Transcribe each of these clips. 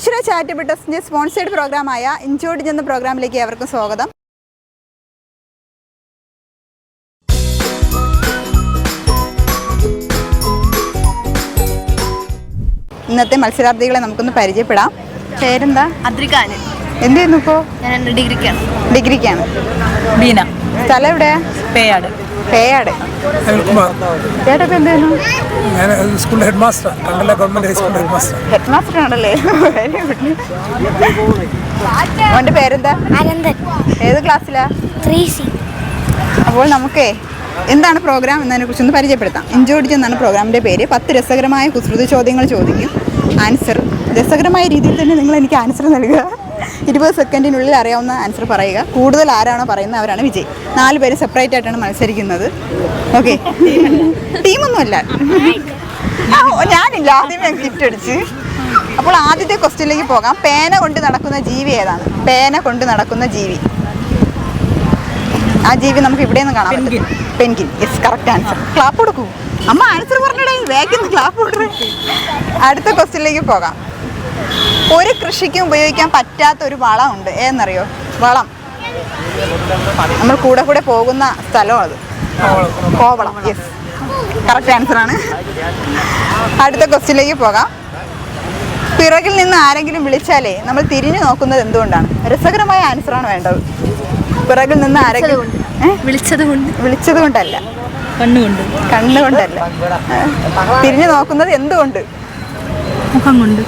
അക്ഷര ചാരിറ്റബിൾ ട്രസ്റ്റിന്റെ സ്പോൺസേഡ് പ്രോഗ്രാമായ ഇൻജോർഡ് എന്ന പ്രോഗ്രാമിലേക്ക് ഏവർക്കും സ്വാഗതം. ഇന്നത്തെ മത്സരാർത്ഥികളെ നമുക്കൊന്ന് പരിചയപ്പെടാം. പേരെന്താ? അദ്രികാന് എന്ത് ചെയ്യുന്നു ഇപ്പോൾ ഡിഗ്രിക്കാണ്. ഡിഗ്രിക്കാണ്. ബീന. സ്ഥലം എവിടെയാ പേയാട്. പേയാട് അനിൽകുമാർ ചേട്ടാ ഇപ്പം എന്ത് ചെയ്യുന്നു ഞാൻ സ്കൂളിലെ ഹെഡ് മാസ്റ്റർ കണ്ടല ഗവൺമെന്റ് ഹൈസ്കൂളിലെ ഹെഡ് മാസ്റ്റർ ഹെഡ് മാസ്റ്റർ ആണല്ലേ? വെരി ഗുഡ് അവന്റെ പേരെന്താ? അനന്തൻ. ഏത് ക്ലാസ്സിലാ? Three C. അപ്പോൾ നമുക്കേ എന്താണ് പ്രോഗ്രാം എന്നതിനെ കുറിച്ച് ഒന്ന് പരിചയപ്പെടുത്താം. ഇഞ്ചോടിച്ച് എന്നാണ് പ്രോഗ്രാമിന്റെ പേര്? പത്ത് രസകരമായ കുസൃതി ചോദ്യങ്ങൾ ചോദിക്കും. ആൻസർ. രസകരമായ രീതിയിൽ തന്നെ നിങ്ങൾ എനിക്ക് ആൻസർ നൽകുക. ഇരുപത് സെക്കൻഡിനുള്ളിൽ അറിയാവുന്ന ആൻസർ പറയുക. കൂടുതൽ ആരാണോ പറയുന്നത് അവരാണ് വിജയ്. നാല് പേര് സെപ്പറേറ്റ് ആയിട്ടാണ് മത്സരിക്കുന്നത്. ഓക്കെ ടീമൊന്നുമല്ല. ഞാനില്ല. ആദ്യമേ കിറ്റ് അടിച്ച്. അപ്പോൾ ആദ്യത്തെ ക്വസ്റ്റ്യനിലേക്ക് പോകാം. പേന കൊണ്ട് നടക്കുന്ന ജീവി ഏതാണ്? പേന കൊണ്ട് നടക്കുന്ന ജീവി. ആ ജീവി നമുക്ക് ഇവിടെ നിന്ന് കാണാം penguin yes correct answer clap കൊടുക്കൂ. അമ്മ ആൻസർ പറഞ്ഞിടേ. വേഗം ക്ലാപ്പ് കൊടുക്കേ. അടുത്ത ക്വസ്റ്റ്യനിലേക്ക് പോകാം. ഒരു കൃഷിക്കും ഉപയോഗിക്കാൻ പറ്റാത്ത ഒരു വളമുണ്ട്. ഏതെന്നറിയോ? വളം. നമ്മൾ കൂടെ കൂടെ പോകുന്ന സ്ഥലമാണ് അത്. കോവളം. യെസ് കറക്റ്റ് ആൻസർ ആണ്. അടുത്ത ക്വസ്റ്റ്യനിലേക്ക് പോകാം. പിറകിൽ നിന്ന് ആരെങ്കിലും വിളിച്ചാലേ നമ്മൾ തിരിഞ്ഞു നോക്കുന്നത് എന്തുകൊണ്ടാണ്? രസകരമായ ആൻസറാണ് വേണ്ടത്. പിറകിൽ നിന്ന് ആരെങ്കിലും? വിളിച്ചത് കൊണ്ട് വിളിച്ചത് കൊണ്ടല്ല കണ്ണുകൊണ്ട്. കണ്ണുകൊണ്ടല്ല. തിരിഞ്ഞു നോക്കുന്നത് എന്തുകൊണ്ട്? മുഖം കൊണ്ട്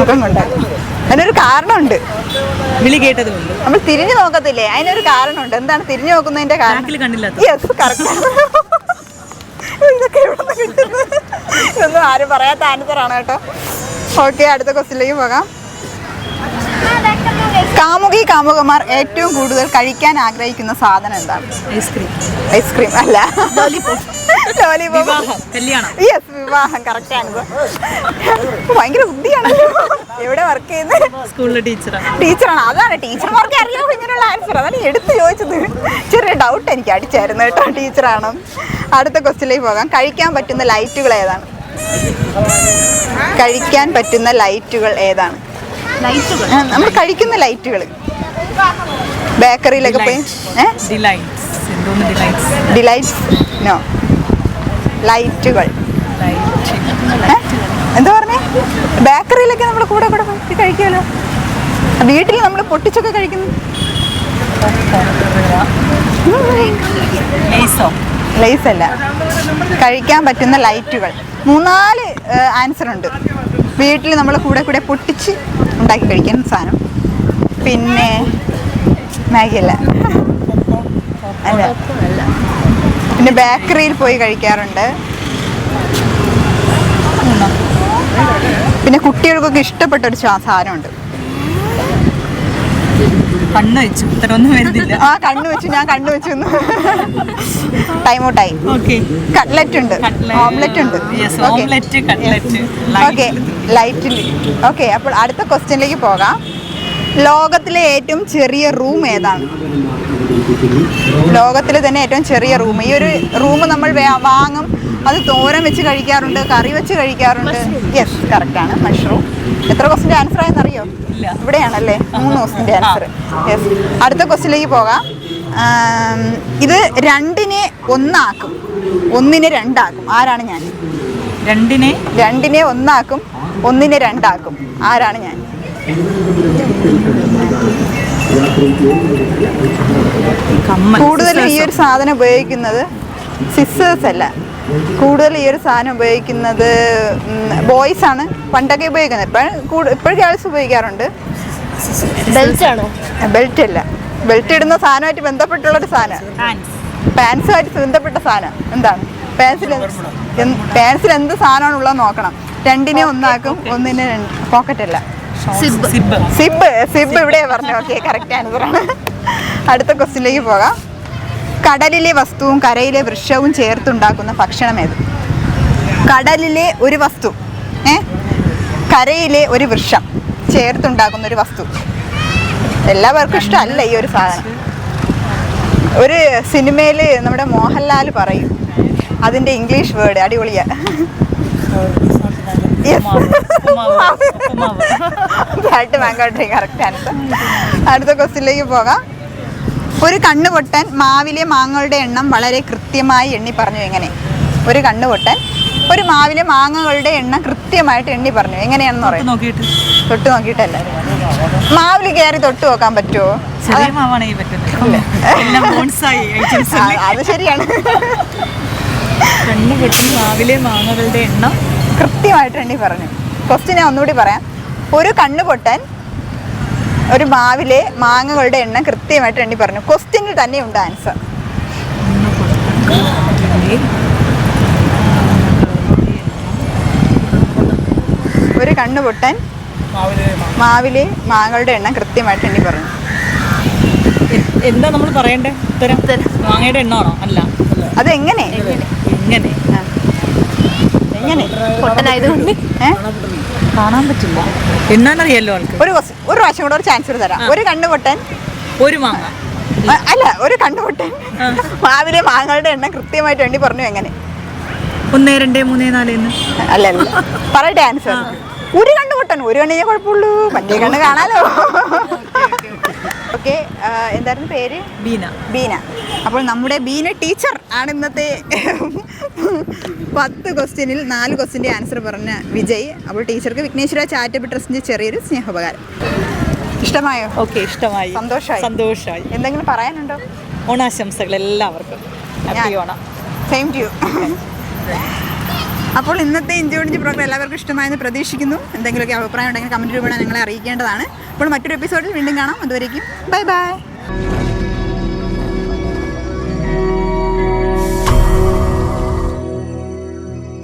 മുഖം കൊണ്ട് അതിനൊരു കാരണമുണ്ട്. വിളി കേട്ടത് കൊണ്ട് നമ്മൾ തിരിഞ്ഞു നോക്കത്തില്ലേ? അതിനൊരു കാരണമുണ്ട്. എന്താണ് തിരിഞ്ഞു നോക്കുന്നതിന്റെ കാരണം? കണ്ടില്ലാത്ത. യെസ് ഇതൊക്കെ ഇതൊന്നും ആരും പറയാത്ത ആൻസർ ആണ് കേട്ടോ. ഓക്കെ അടുത്ത ക്വസ്റ്റിലേക്ക് പോകാം. കാമുകി കാമുകമാർ ഏറ്റവും കൂടുതൽ കഴിക്കാൻ ആഗ്രഹിക്കുന്ന സാധനം എന്താണ്? Ice cream. ഐസ്ക്രീം അല്ല. യെസ് വിവാഹം കറക്റ്റ് ആൻസർ ഭയങ്കര ബുദ്ധിയാണ് എവിടെ വർക്ക് ചെയ്യുന്നത് സ്കൂളിലെ ടീച്ചറാണ് ടീച്ചറാണ്? അതാണ് ടീച്ചർമാർക്ക് അറിയാമോ ഇങ്ങനെയുള്ള ആൻസർ അതാണ് എടുത്ത് ചോദിച്ചത്. ചെറിയ ഡൗട്ട് എനിക്ക് അടിച്ചായിരുന്നു കേട്ടോ ടീച്ചറാണ്. അടുത്ത ക്വസ്റ്റ്യനിലേക്ക് പോകാം. കഴിക്കാൻ പറ്റുന്ന ലൈറ്റുകൾ ഏതാണ്? കഴിക്കാൻ പറ്റുന്ന ലൈറ്റുകൾ ഏതാണ്? ലൈറ്റുകൾ. നമ്മൾ കഴിക്കുന്ന ലൈറ്റുകൾ. ബേക്കറിയിലൊക്കെ പോയി. ഡിലൈറ്റ്സ് നോ ലൈറ്റുകൾ? എന്താ പറഞ്ഞേ? ബേക്കറിയിലൊക്കെ നമ്മൾ കൂടെ കൂടെ കഴിക്കുമല്ലോ. വീട്ടിൽ നമ്മൾ പൊട്ടിച്ചൊക്കെ കഴിക്കുന്നു. ലൈസ് അല്ല. കഴിക്കാൻ പറ്റുന്ന ലൈറ്റുകൾ. മൂന്നാൽ ആൻസർ ഉണ്ട്. വീട്ടിൽ നമ്മൾ കൂടെ കൂടെ പൊട്ടിച്ച് ഉണ്ടാക്കി കഴിക്കാൻ സാധനം. പിന്നെ മാഗി അല്ല. പിന്നെ ബേക്കറിയിൽ പോയി കഴിക്കാറുണ്ട്. പിന്നെ കുട്ടികൾക്കൊക്കെ ഇഷ്ടപ്പെട്ട ഒരു സാധനമുണ്ട്. കണ്ണ് വെച്ചു. ഉത്തരവൊന്നും വരുന്നില്ല. ആ കണ്ണു വെച്ചു. ഞാൻ കണ്ണു വെച്ചു ടൈം ഔട്ടായി ഓക്കെ കട്ട്ലറ്റ് ഉണ്ട്. ഓംലെറ്റ് ഉണ്ട്. ഓംലെറ്റ് കട്ട്ലറ്റ് ഓക്കെ ലൈറ്റിൽ ഓക്കെ അപ്പോൾ അടുത്ത ക്വസ്റ്റ്യനിലേക്ക് പോകാം. ലോകത്തിലെ ഏറ്റവും ചെറിയ റൂം ഏതാണ്? ലോകത്തിലെ തന്നെ ഏറ്റവും ചെറിയ റൂം ഈ ഒരു റൂം നമ്മൾ വാങ്ങും. അത് തോരൻ വെച്ച് കഴിക്കാറുണ്ട് കറി വെച്ച് കഴിക്കാറുണ്ട്. യെസ് കറക്റ്റാണ് മഷ്റൂം എത്ര ക്വസ്റ്റിന്റെ ആൻസർ ആയെന്ന് അറിയോ ഇല്ല. ഇവിടെയാണല്ലേ മൂന്ന് ക്വസ്റ്റിന്റെ ആൻസർ യെസ് അടുത്ത ക്വസ്റ്റിലേക്ക് പോകാം. ഇത് രണ്ടിനെ ഒന്നാക്കും. ഒന്നിനെ രണ്ടാക്കും. ആരാണ് ഞാൻ? രണ്ടിനെ? രണ്ടിനെ ഒന്നാക്കും ഒന്നിനെ രണ്ടാക്കും. ആരാണ് ഞാൻ? കൂടുതൽ ഈ ഒരു സാധനം ഉപയോഗിക്കുന്നത് സിസ്റ്റേഴ്സ് അല്ല. കൂടുതൽ ഈ ഒരു സാധനം ഉപയോഗിക്കുന്നത് ബോയ്സ് ആണ്. പണ്ടൊക്കെ ഉപയോഗിക്കുന്നത്. ഇപ്പോൾ ഇപ്പോഴും ഗേൾസ് ഉപയോഗിക്കാറുണ്ട്. ബെൽറ്റ് ആണോ? ബെൽറ്റ് അല്ല. ബെൽറ്റ് ഇടുന്ന സാധനമായിട്ട് ബന്ധപ്പെട്ടുള്ളൊരു സാധനം. ഹാൻഡ്സ് പാൻസുമായിട്ട് ബന്ധപ്പെട്ട സാധനം. എന്താണ്? പാൻസിൽ പാൻസിൽ എന്ത് സാധനമാണ് ഉള്ളത് നോക്കണം. രണ്ടിനെ ഒന്നാക്കും ഒന്നിനെ പോക്കറ്റ് അല്ല. സിബ് സിബ് സിബ് സിബ് ഇവിടെ പറഞ്ഞു ഓക്കെ കറക്റ്റ് ആൻസർ ആണ്. അടുത്ത ക്വസ്റ്റിനിലേക്ക് പോകാം. കടലിലെ വസ്തുവും കരയിലെ വൃക്ഷവും ചേർത്തുണ്ടാക്കുന്ന ഭക്ഷണം ഏത്? കടലിലെ ഒരു വസ്തു ഏ? കരയിലെ ഒരു വൃക്ഷം ചേർത്തുണ്ടാക്കുന്ന ഒരു വസ്തു. എല്ലാവർക്കും ഇഷ്ടമല്ല ഈ ഒരു സാധനം. ഒരു സിനിമയിൽ നമ്മുടെ മോഹൻലാൽ പറയും അതിന്റെ ഇംഗ്ലീഷ് വേർഡ് അടിപൊളിയാ. കറക്റ്റ് ആൻസർ അടുത്ത ക്വസ്റ്റ്യനിലേക്ക് പോകാം. ഒരു കണ്ണ് പൊട്ടൻ മാവിലെ മാങ്ങകളുടെ എണ്ണം വളരെ കൃത്യമായി എണ്ണി പറഞ്ഞു. എങ്ങനെ? ഒരു കണ്ണ് പൊട്ടൻ ഒരു മാവിലെ മാങ്ങകളുടെ എണ്ണം കൃത്യമായിട്ട് എണ്ണി പറഞ്ഞു. എങ്ങനെയാണെന്ന് പറയാം? തൊട്ട് നോക്കിയിട്ടല്ല? മാവിൽ കയറി തൊട്ട് നോക്കാൻ പറ്റുമോ അത് ശരിയാണ്. മാവിലെ മാങ്ങകളുടെ എണ്ണം കൃത്യമായിട്ട് എണ്ണി പറഞ്ഞു. ക്വസ്റ്റ്യൻ ഞാൻ ഒന്നുകൂടി പറയാം. ഒരു കണ്ണ് പൊട്ടൻ ഒരു മാവിലെ മാങ്ങകളുടെ എണ്ണം കൃത്യമായിട്ട് എണ്ണി പറഞ്ഞു. ക്വസ്റ്റ്യനിൽ തന്നെ ഉണ്ട് ആൻസർ ഒരു കണ്ണ് പൊട്ടൻ മാവിലെ മാങ്ങകളുടെ എണ്ണം കൃത്യമായിട്ട് എണ്ണി പറഞ്ഞു. എന്താ നമ്മൾ പറയണ്ടേ? ഉത്തരം? മാങ്ങയുടെ എണ്ണമാണോ? അല്ല. അതെങ്ങനെ? എങ്ങനെ? ആ. എങ്ങനെ പൊട്ടനായതുകൊണ്ട്? കാണാൻ പറ്റില്ല. എണ്ണാനറിയാലോ ഒരു ഒരു പ്രാവശ്യം കൂടെ ഒരു ചാൻസ് കൂടെ തരാം ഒരു കണ്ണ് പൊട്ടൻ ഒരു മാങ്ങ. അല്ല ഒരു കണ്ണ് പൊട്ടൻ. മാവിലെ മാങ്ങകളുടെ എണ്ണം കൃത്യമായിട്ട് എണ്ണി പറഞ്ഞു എങ്ങനെ? ഒന്ന് രണ്ട് മൂന്ന് നാല് അല്ല അല്ല. പറയട്ടെ ആൻസർ ഒരു കണ്ണ് പൊട്ടൻ ഒരു കണ്ണിനെ കുഴപ്പമുള്ളൂ. മറ്റേ കണ്ണ് കാണാലോ. എന്തായിരുന്നു പേര്? ബീന. ബീന. അപ്പോൾ നമ്മുടെ ബീന ടീച്ചർ ആണ് ഇന്നത്തെ പത്ത് ക്വസ്റ്റ്യനിൽ നാല് ക്വസ്റ്റ്യന്റെ ആൻസർ പറഞ്ഞ വിജയ്. അപ്പോൾ ടീച്ചർക്ക് വിഘ്നേശ്വര ചാരിറ്റബിൾ ട്രസ്റ്റിന്റെ ചെറിയൊരു സ്നേഹോപകാരം. ഇഷ്ടമായോ? ഓക്കെ ഇഷ്ടമായി. സന്തോഷമായി. സന്തോഷമായി. എന്തെങ്കിലും പറയാനുണ്ടോ? ഓണാശംസകൾ എല്ലാവർക്കും happy Onam. Same to you അപ്പോൾ ഇന്നത്തെ ഇഞ്ചോടിഞ്ച് പ്രോഗ്രാം എല്ലാവർക്കും ഇഷ്ടമായെന്ന് പ്രതീക്ഷിക്കുന്നു. എന്തെങ്കിലുമൊക്കെ അഭിപ്രായം ഉണ്ടെങ്കിൽ കമന്റ് രൂപേണ ഞങ്ങളെ അറിയിക്കേണ്ടതാണ്. അപ്പോൾ മറ്റൊരു എപ്പിസോഡിൽ വീണ്ടും കാണാം. അതുവരേക്കും ബൈ ബൈ